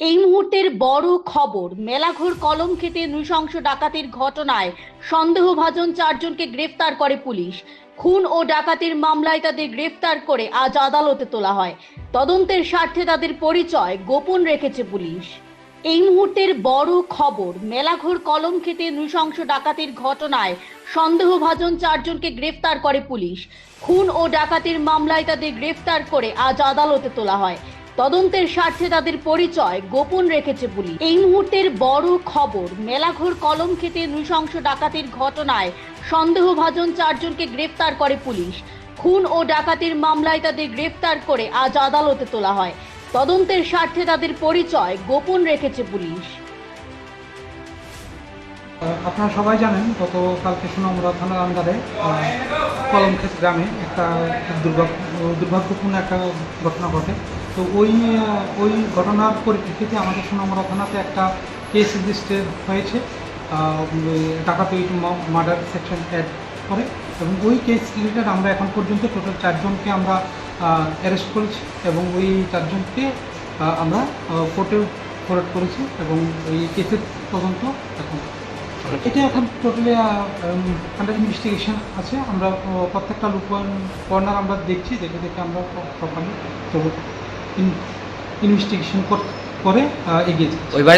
এই মুহূর্তের বড় খবর, মেলাঘর কলম খেতে নৃশংস ডাকাতির ঘটনায় সন্দেহভাজন চারজনকে গ্রেফতার করে পুলিশ। খুন ও ডাকাতির মামলায় তাদের গ্রেফতার করে আজ আদালতে তোলা হয়। তদন্তের স্বার্থে তাদের পরিচয় গোপন রেখেছে পুলিশ। এই মুহূর্তের বড় খবর, মেলাঘর কলম খেতে নৃশংস ডাকাতির ঘটনায় সন্দেহভাজন চারজনকে গ্রেফতার করে পুলিশ। খুন ও ডাকাতির মামলায় তাদের গ্রেফতার করে আজ আদালতে তোলা হয়। তদন্তের স্বার্থে তাদের পরিচয় গোপন রেখেছে পুলিশ। এই মুহূর্তের বড় খবর, মেলাঘর কলম খেতে নৃশংস ডাকাতির ঘটনায় সন্দেহভাজন চারজনকে গ্রেফতার করে পুলিশ। খুন ও ডাকাতির মামলায় তাদের গ্রেফতার করে আজ আদালতে তোলা হয়। তদন্তের স্বার্থে তাদের পরিচয় গোপন রেখেছে পুলিশ। আপনারা সবাই জানেন, গতকালকে সুনামুরা থানার আন্ডারে কলমক্ষেত গ্রামে একটা দুর্ভাগ্য দুর্ভাগ্যপূর্ণ একটা ঘটনা ঘটে। তো ওই ওই ঘটনার পরিপ্রেক্ষিতে আমাদের সুনামুরা থানাতে একটা কেস রেজিস্টার হয়েছে টাকা ডাকাতি মার্ডার সেকশন অ্যাড করে এবং ওই কেস রিলেটেড আমরা এখন পর্যন্ত টোটাল চারজনকে আমরা অ্যারেস্ট করেছি এবং ওই চারজনকে আমরা কোর্টে ফরওয়ার্ড করেছি এবং এই কেসের তদন্ত এখন। এটা এখন টোটালি আন্ডার ইনভেস্টিগেশন আছে। আমরা প্রত্যেকটা লুক কর্নার আমরা দেখছি, দেখে দেখে আমরা প্রপারলি তো ইনভেস্টিগেশন করে এগিয়ে যাচ্ছি।